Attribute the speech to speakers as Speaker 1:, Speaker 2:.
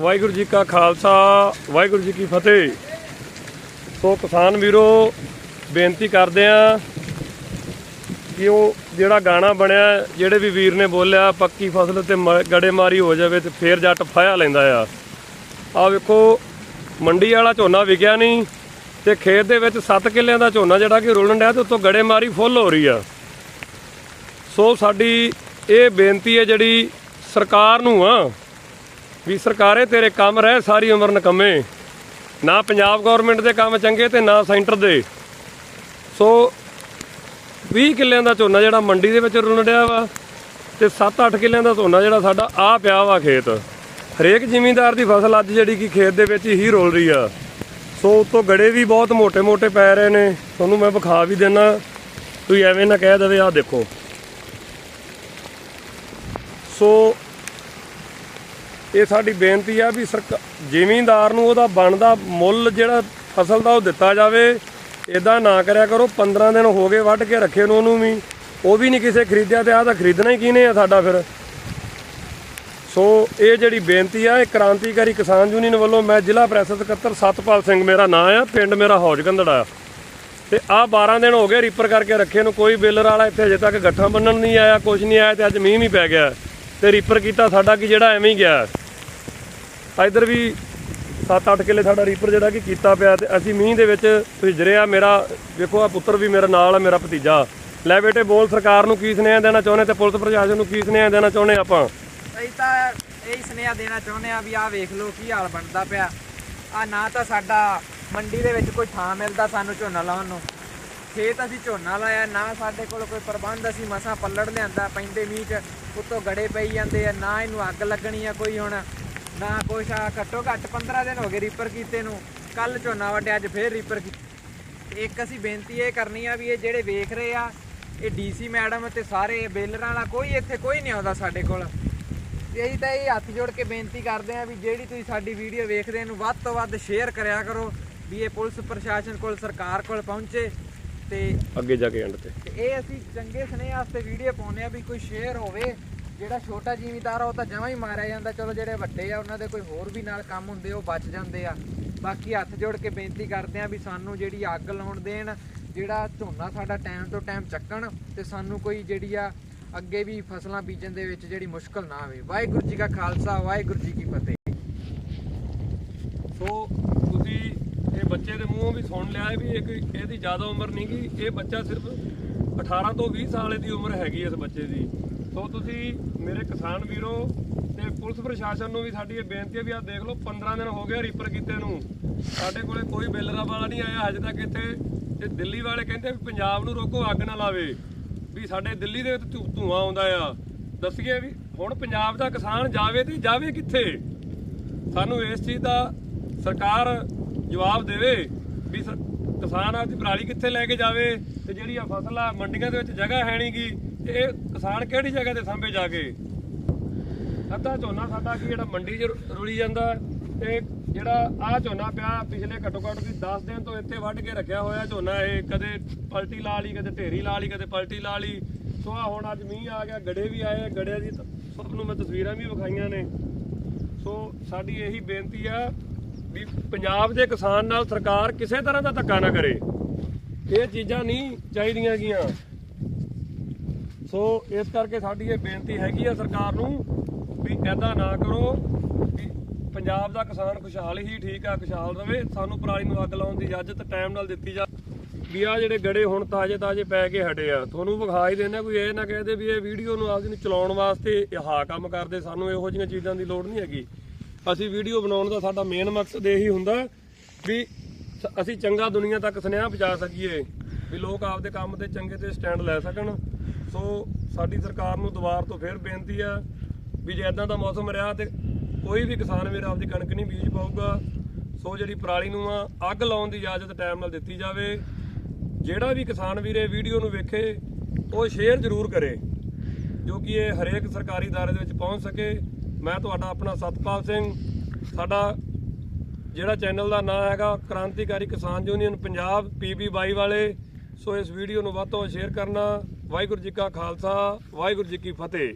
Speaker 1: ਵਾਹਿਗੁਰੂ ਜੀ ਕਾ ਖਾਲਸਾ, ਵਾਹਿਗੁਰੂ ਜੀ ਕੀ ਫਤਿਹ। ਸੋ ਕਿਸਾਨ ਵੀਰੋ, ਬੇਨਤੀ ਕਰਦੇ ਆ ਕਿ ਉਹ ਜਿਹੜਾ ਗਾਣਾ ਬਣਿਆ, ਜਿਹੜੇ ਵੀ ਵੀਰ ਨੇ ਬੋਲਿਆ, ਪੱਕੀ ਫਸਲ ਤੇ ਮ- ਗੜੇਮਾਰੀ ਹੋ ਜਾਵੇ ਤੇ ਫੇਰ ਜੱਟ ਫਾਇਆ ਲੈਂਦਾ ਆ। ਆ ਵੇਖੋ, ਮੰਡੀ ਵਾਲਾ ਝੋਨਾ ਵਿਕਿਆ ਨਹੀਂ ਤੇ ਖੇਤ ਦੇ ਵਿੱਚ 7 ਕਿੱਲਿਆਂ ਦਾ ਝੋਨਾ ਜਿਹੜਾ ਕਿ ਰੁਲਣ ਡਿਆ ਤੇ ਉੱਤੋਂ ਗੜੇਮਾਰੀ ਫੁੱਲ ਹੋ ਰਹੀ ਆ। ਸੋ ਸਾਡੀ ਇਹ ਬੇਨਤੀ ਹੈ ਜਿਹੜੀ ਸਰਕਾਰ ਨੂੰ ਆ ਵੀ ਸਰਕਾਰੇ ਤੇਰੇ ਕੰਮ ਰਹਿ, ਸਾਰੀ ਉਮਰ ਨਕਮੇ। ਨਾ ਪੰਜਾਬ ਗਵਰਨਮੈਂਟ ਦੇ ਕੰਮ ਚੰਗੇ ਤੇ ਨਾ ਸੈਂਟਰ ਦੇ। ਸੋ 20 ਕਿੱਲਿਆਂ ਦਾ ਝੋਨਾ ਜਿਹੜਾ ਮੰਡੀ ਦੇ ਵਿੱਚ ਰੁਲਣ ਡਿਆ ਵਾ ਤੇ 7-8 ਕਿੱਲਿਆਂ ਦਾ ਝੋਨਾ ਜਿਹੜਾ ਸਾਡਾ ਆ ਪਿਆ ਵਾ ਖੇਤ। ਹਰੇਕ ਜ਼ਿਮੀਂਦਾਰ ਦੀ ਫਸਲ ਅੱਜ ਜਿਹੜੀ ਕਿ ਖੇਤ ਦੇ ਵਿੱਚ ਹੀ ਰੋਲ ਰਹੀ ਆ। ਸੋ, ਉਤੋਂ ਗੜੇ ਵੀ ਬਹੁਤ ਮੋٹے-ਮੋٹے ਪੈ ਰਹੇ ਨੇ। ਤੁਹਾਨੂੰ ਮੈਂ ਵਿਖਾ ਵੀ ਦੇਣਾ ਤੁਸੀਂ ਐਵੇਂ ਨਾ ਕਹਿ ਦਵੇ ਆ ਦੇਖੋ। ਸੋ ਇਹ ਸਾਡੀ ਬੇਨਤੀ ਆ ਵੀ ਸਰਕਾਰ ਜ਼ਿਮੀਂਦਾਰ ਨੂੰ ਉਹਦਾ ਬਣਦਾ ਮੁੱਲ ਜਿਹੜਾ ਫਸਲ ਦਾ ਉਹ ਦਿੱਤਾ ਜਾਵੇ ਇਦਾਂ ਨਾ ਕਰਿਆ ਕਰੋ 15 ਦਿਨ ਹੋ ਗਏ ਵੱਢ ਕੇ ਰੱਖੇ ਨੂੰ ਉਹਨੂੰ ਵੀ, ਉਹ ਵੀ ਨਹੀਂ ਕਿਸੇ ਖਰੀਦਿਆ ਤੇ ਆ ਤਾਂ ਖਰੀਦਣਾ ਹੀ ਕਿਹਨੇ ਆ ਸਾਡਾ ਫਿਰ। ਸੋ ਇਹ ਜਿਹੜੀ ਬੇਨਤੀ ਆ, ਇਹ ਕ੍ਰਾਂਤੀਕਾਰੀ ਕਿਸਾਨ ਯੂਨੀਅਨ ਵੱਲੋਂ ਮੈਂ ਜ਼ਿਲ੍ਹਾ ਪ੍ਰੈਸ ਸਕੱਤਰ ਸਤਪਾਲ ਸਿੰਘ ਮੇਰਾ ਨਾਂ ਆ, ਪਿੰਡ ਮੇਰਾ ਹੌਜ ਗੰਦੜਾ ਆ। ਤੇ ਆ 12 ਦਿਨ ਹੋ ਗਏ ਰੀਪਰ ਕਰਕੇ ਰੱਖੇ ਨੂੰ, ਕੋਈ ਬੇਲਰ ਵਾਲਾ ਇੱਥੇ ਅਜੇ ਤੱਕ ਗੱਠਾਂ ਬੰਨਣ ਨਹੀਂ ਆਇਆ ਕੁਝ ਨਹੀਂ ਆਇਆ ਤੇ ਅੱਜ ਮੀਂਹ ਵੀ ਪੈ ਗਿਆ। ਤੇ ਰੀਪਰ ਕੀਤਾ ਸਾਡਾ ਕੀ ਜਿਹੜਾ ਐਵੇਂ ਹੀ ਗਿਆ। ਇਧਰ ਵੀ 7-8 ਕਿੱਲੇ ਸਾਡਾ ਰੀਪਰ ਜਿਹੜਾ ਕਿ ਕੀਤਾ ਪਿਆ ਤੇ ਅਸੀਂ ਮੀਂਹ ਦੇ ਵਿੱਚ ਭਿਜਰਿਆ ਮੇਰਾ, ਵੇਖੋ ਆ ਪੁੱਤਰ ਵੀ ਮੇਰੇ ਨਾਲ ਆ, ਮੇਰਾ ਭਤੀਜਾ। ਲੈ ਬੇਟੇ, ਬੋਲ ਸਰਕਾਰ ਨੂੰ ਕੀ ਸੁਨੇਹਾ ਦੇਣਾ ਚਾਹੁੰਦੇ ਤੇ ਪੁਲਿਸ ਪ੍ਰਸ਼ਾਸਨ ਨੂੰ ਕੀ ਸੁਨੇਹਾ ਦੇਣਾ ਚਾਹੁੰਦੇ ਆਪਾਂ?
Speaker 2: ਅਸੀਂ ਤਾਂ ਇਹ ਸੁਨੇਹਾ ਦੇਣਾ ਚਾਹੁੰਦੇ ਆ ਵੀ ਆਹ ਵੇਖ ਲਓ ਕੀ ਹਾਲ ਬਣਦਾ ਪਿਆ। ਆ ਨਾ ਤਾਂ ਸਾਡਾ ਮੰਡੀ ਦੇ ਵਿੱਚ ਕੋਈ ਥਾਂ ਮਿਲਦਾ ਸਾਨੂੰ ਝੋਨਾ ਲਾਉਣ ਨੂੰ। ਖੇਤ ਅਸੀਂ ਝੋਨਾ ਲਾਇਆ, ਨਾ ਸਾਡੇ ਕੋਲ ਕੋਈ ਪ੍ਰਬੰਧ, ਅਸੀਂ ਮਸਾਂ ਪੱਲੜ ਲਿਆਂਦਾ, ਪੈਂਦੇ ਮੀਂਹ 'ਚ, ਉੱਤੋਂ ਗੜੇ ਪਈ ਜਾਂਦੇ ਆ, ਨਾ ਇਹਨੂੰ ਅੱਗ ਲੱਗਣੀ ਆ ਕੋਈ ਹੁਣ। ਨਾ ਕੁਛ ਆ ਘੱਟੋ ਘੱਟ 15 ਦਿਨ ਹੋ ਗਏ ਰੀਪਰ ਕੀਤੇ ਨੂੰ। ਕੱਲ ਝੋਨਾ ਵੱਢਿਆ ਅੱਜ ਫੇਰ ਰੀਪਰ ਇੱਕ ਅਸੀਂ ਬੇਨਤੀ ਇਹ ਕਰਨੀ ਆ ਵੀ ਇਹ ਜਿਹੜੇ ਵੇਖ ਰਹੇ ਆ ਇਹ ਡੀਸੀ ਮੈਡਮ ਤੇ ਸਾਰੇ ਬੇਲਰਾਂ ਵਾਲਾ ਕੋਈ ਇੱਥੇ ਕੋਈ ਨਹੀਂ ਆਉਂਦਾ ਸਾਡੇ ਕੋਲ। ਅਸੀਂ ਤਾਂ ਇਹ ਹੱਥ ਜੋੜ ਕੇ ਬੇਨਤੀ ਕਰਦੇ ਆ ਵੀ ਜਿਹੜੀ ਤੁਸੀਂ ਸਾਡੀ ਵੀਡੀਓ ਵੇਖਦੇ ਇਹਨੂੰ ਵੱਧ ਤੋਂ ਵੱਧ ਸ਼ੇਅਰ ਕਰਿਆ ਕਰੋ ਵੀ ਇਹ ਪੁਲਿਸ ਪ੍ਰਸ਼ਾਸਨ ਕੋਲ ਸਰਕਾਰ ਕੋਲ ਪਹੁੰਚੇ ਤੇ
Speaker 1: ਅੱਗੇ ਜਾ ਕੇ ਐਂਡ ਤੇ।
Speaker 2: ਤੇ ਇਹ ਅਸੀਂ ਚੰਗੇ ਸੁਨੇਹੇ ਵਾਸਤੇ ਵੀਡੀਓ ਪਾਉਂਦੇ ਆ ਵੀ ਕੋਈ ਸ਼ੇਅਰ ਹੋਵੇ। ਜਿਹੜਾ ਛੋਟਾ ਜ਼ਿਮੀਂਦਾਰ ਆ, ਉਹ ਤਾਂ ਜਮਾਂ ਹੀ ਮਾਰਿਆ ਜਾਂਦਾ। ਚਲੋ ਜਿਹੜੇ ਵੱਡੇ ਆ, ਉਹਨਾਂ ਦੇ ਕੋਈ ਹੋਰ ਵੀ ਨਾਲ ਕੰਮ ਹੁੰਦੇ, ਉਹ ਬਚ ਜਾਂਦੇ ਆ। ਬਾਕੀ ਹੱਥ ਜੋੜ ਕੇ ਬੇਨਤੀ ਕਰਦੇ ਆ ਵੀ ਸਾਨੂੰ ਜਿਹੜੀ ਅੱਗ ਲਾਉਣ ਦੇਣ, ਜਿਹੜਾ ਝੋਨਾ ਸਾਡਾ ਟਾਈਮ ਤੋਂ ਟਾਈਮ ਚੱਕਣ ਤੇ ਸਾਨੂੰ ਕੋਈ ਜਿਹੜੀ ਆ ਅੱਗੇ ਵੀ ਫਸਲਾਂ ਬੀਜਣ ਦੇ ਵਿੱਚ ਜਿਹੜੀ ਮੁਸ਼ਕਲ ਨਾ ਆਵੇ। ਵਾਹਿਗੁਰੂ ਜੀ ਕਾ ਖਾਲਸਾ, ਵਾਹਿਗੁਰੂ ਜੀ ਕੀ ਫਤਿਹ।
Speaker 1: ਸੋ, ਤੁਸੀਂ ਇਹ ਬੱਚੇ ਦੇ ਮੂੰਹੋਂ ਵੀ ਸੁਣ ਲਿਆ ਵੀ ਇਹ ਕੋਈ ਇਹਦੀ ਜ਼ਿਆਦਾ ਉਮਰ ਨਹੀਂ ਗੀ। ਇਹ ਬੱਚਾ ਸਿਰਫ 18 ਤੋਂ 20 ਸਾਲ ਦੀ ਉਮਰ ਹੈਗੀ ਇਸ ਬੱਚੇ ਦੀ। ਸੋ ਤੁਸੀਂ ਮੇਰੇ ਕਿਸਾਨ ਵੀਰੋ ਤੇ ਪੁਲਿਸ ਪ੍ਰਸ਼ਾਸਨ ਨੂੰ ਵੀ ਸਾਡੀ ਇਹ ਬੇਨਤੀ ਹੈ ਵੀ ਆਹ ਦੇਖ ਲਓ 15 ਦਿਨ ਹੋ ਗਏ ਰੀਪਰ ਕੀਤੇ ਨੂੰ। ਸਾਡੇ ਕੋਲੇ ਕੋਈ ਬੇਲਰਾਂ ਵਾਲਾ ਨਹੀਂ ਆਇਆ ਹਜੇ ਤੱਕ ਇੱਥੇ। ਤੇ ਦਿੱਲੀ ਵਾਲੇ ਕਹਿੰਦੇ ਵੀ ਪੰਜਾਬ ਨੂੰ ਰੋਕੋ, ਅੱਗ ਨਾ ਲਾਵੇ। ਵੀ ਸਾਡੇ ਦਿੱਲੀ ਦੇ ਵਿੱਚ ਧੂ- ਧੂੰਆਂ ਆਉਂਦਾ ਆ। ਦੱਸੀਏ ਵੀ ਹੁਣ ਪੰਜਾਬ ਦਾ ਕਿਸਾਨ ਜਾਵੇ ਤੇ ਜਾਵੇ ਕਿੱਥੇ? ਸਾਨੂੰ ਇਸ ਚੀਜ਼ ਦਾ ਸਰਕਾਰ ਜਵਾਬ ਦੇਵੇ ਵੀ ਸ- ਕਿਸਾਨ ਆਪਦੀ ਪਰਾਲੀ ਕਿੱਥੇ ਲੈ ਕੇ ਜਾਵੇ ਤੇ ਜਿਹੜੀ ਆ ਫਸਲ ਆ ਮੰਡੀਆਂ ਦੇ ਵਿੱਚ ਜਗ੍ਹਾ ਹੈ ਨਹੀਂਗੀ ਤੇ ਇਹ ਕਿਸਾਨ ਕਿਹੜੀ ਜਗ੍ਹਾ ਤੇ ਸਾਂਭੇ ਜਾ ਕੇ? ਅੱਧਾ ਝੋਨਾ ਸਾਡਾ ਕੀ ਜਿਹੜਾ ਮੰਡੀ 'ਚ ਰੁਲੀ ਜਾਂਦਾ ਤੇ ਜਿਹੜਾ ਆ ਝੋਨਾ ਪਿਆ ਪਿਛਲੇ ਘੱਟੋ ਘੱਟ ਵੀ 10 ਦਿਨ ਤੋਂ ਇੱਥੇ ਵੱਢ ਕੇ ਰੱਖਿਆ ਹੋਇਆ ਝੋਨਾ ਇਹ ਕਦੇ ਪਲਟੀ ਲਾ ਲਈ ਕਦੇ ਢੇਰੀ ਲਾ ਲਈ ਕਦੇ ਪਲਟੀ ਲਾ ਲਈ। ਸੋ ਆ ਹੁਣ ਅੱਜ ਮੀਂਹ ਆ ਗਿਆ ਗੜੇ ਵੀ ਆਏ ਆ, ਗੜਿਆਂ ਦੀ ਸਭ ਨੂੰ ਮੈਂ ਤਸਵੀਰਾਂ ਵੀ ਵਿਖਾਈਆਂ ਨੇ। ਸੋ ਸਾਡੀ ਇਹੀ ਬੇਨਤੀ ਆ ਵੀ ਪੰਜਾਬ ਦੇ ਕਿਸਾਨ ਨਾਲ ਸਰਕਾਰ ਕਿਸੇ ਤਰ੍ਹਾਂ ਦਾ ਧੱਕਾ ਨਾ ਕਰੇ। ਇਹ ਚੀਜ਼ਾਂ ਨਹੀਂ ਚਾਹੀਦੀਆਂ ਗੀਆਂ। ਸੋ ਇਸ ਕਰਕੇ ਸਾਡੀ ਇਹ ਬੇਨਤੀ ਹੈਗੀ ਆ ਸਰਕਾਰ ਨੂੰ ਵੀ ਐਦਾਂ ਨਾ ਕਰੋ ਵੀ ਪੰਜਾਬ ਦਾ ਕਿਸਾਨ ਖੁਸ਼ਹਾਲ ਹੀ ਠੀਕ ਆ, ਖੁਸ਼ਹਾਲ ਰਵੇ। ਸਾਨੂੰ ਪਰਾਲੀ ਨੂੰ ਅੱਗ ਲਾਉਣ ਦੀ ਇਜਾਜ਼ਤ ਟਾਈਮ ਨਾਲ ਦਿੱਤੀ ਜਾ ਵੀ ਆ ਜਿਹੜੇ ਗੜੇ ਹੁਣ ਤਾਜ਼ੇ ਤਾਜ਼ੇ ਪੈ ਕੇ ਹਟੇ ਆ। ਤੁਹਾਨੂੰ ਵਿਖਾ ਹੀ ਦੇਣਾ ਕੋਈ ਇਹ ਨਾ ਕਹਦੇ ਵੀ ਇਹ ਵੀਡੀਓ ਨੂੰ ਆਪਦੀ ਨੂੰ ਚਲਾਉਣ ਵਾਸਤੇ ਇਹ ਹਾ ਕੰਮ ਕਰਦੇ। ਸਾਨੂੰ ਇਹੋ ਜਿਹੀਆਂ ਚੀਜ਼ਾਂ ਦੀ ਲੋੜ ਨਹੀਂ ਹੈਗੀ। ਅਸੀਂ ਵੀਡੀਓ ਬਣਾਉਣ ਦਾ ਸਾਡਾ ਮੇਨ ਮਕਸਦ ਇਹੀ ਹੁੰਦਾ ਵੀ ਅਸੀਂ ਚੰਗਾ ਦੁਨੀਆ ਤੱਕ ਸੁਨੇਹਾ ਪਹੁੰਚਾ ਸਕੀਏ। ਵੀ ਲੋਕ ਆਪਦੇ ਕੰਮ ਤੇ ਚੰਗੇ ਤੇ ਸਟੈਂਡ ਲੈ ਸਕਣ। ਸੋ ਸਾਡੀ ਸਰਕਾਰ ਨੂੰ ਦੁਬਾਰ ਤੋਂ ਫੇਰ ਬੇਨਤੀ ਆ ਵੀ ਜੇ ਇਦਾਂ ਦਾ ਮੌਸਮ ਰਿਹਾ ਤੇ ਕੋਈ ਵੀ ਕਿਸਾਨ ਵੀਰ ਆਪਦੀ ਕਣਕ ਨਹੀਂ ਬੀਜ ਪਾਊਗਾ। ਸੋ ਜਿਹੜੀ ਪਰਾਲੀ ਨੂੰ ਆ ਅੱਗ ਲਾਉਣ ਦੀ ਇਜਾਜ਼ਤ ਟਾਈਮ ਨਾਲ ਦਿੱਤੀ ਜਾਵੇ। ਜਿਹੜਾ ਵੀ ਕਿਸਾਨ ਵੀਰ ਇਹ ਵੀਡੀਓ ਨੂੰ ਵੇਖੇ, ਉਹ ਸ਼ੇਅਰ ਜ਼ਰੂਰ ਕਰੇ, ਜੋ ਕਿ ਇਹ ਹਰੇਕ ਸਰਕਾਰੀ ਦਾਇਰੇ ਦੇ ਵਿੱਚ ਪਹੁੰਚ ਸਕੇ। ਮੈਂ ਤੁਹਾਡਾ ਆਪਣਾ ਸਤਪਾਲ ਸਿੰਘ। ਸਾਡਾ ਜਿਹੜਾ ਚੈਨਲ ਦਾ ਨਾਮ ਹੈਗਾ, ਕ੍ਰਾਂਤੀਕਾਰੀ ਕਿਸਾਨ ਯੂਨੀਅਨ ਪੰਜਾਬ ਪੀਬੀ ਵਾਲੇ। ਸੋ ਇਸ ਵੀਡੀਓ ਨੂੰ ਵੱਧ ਤੋਂ ਵੱਧ ਸ਼ੇਅਰ ਕਰਨਾ। ਵਾਹਿਗੁਰੂ ਜੀ ਕਾ ਖਾਲਸਾ, ਵਾਹਿਗੁਰੂ ਜੀ ਕੀ ਫਤਿਹ।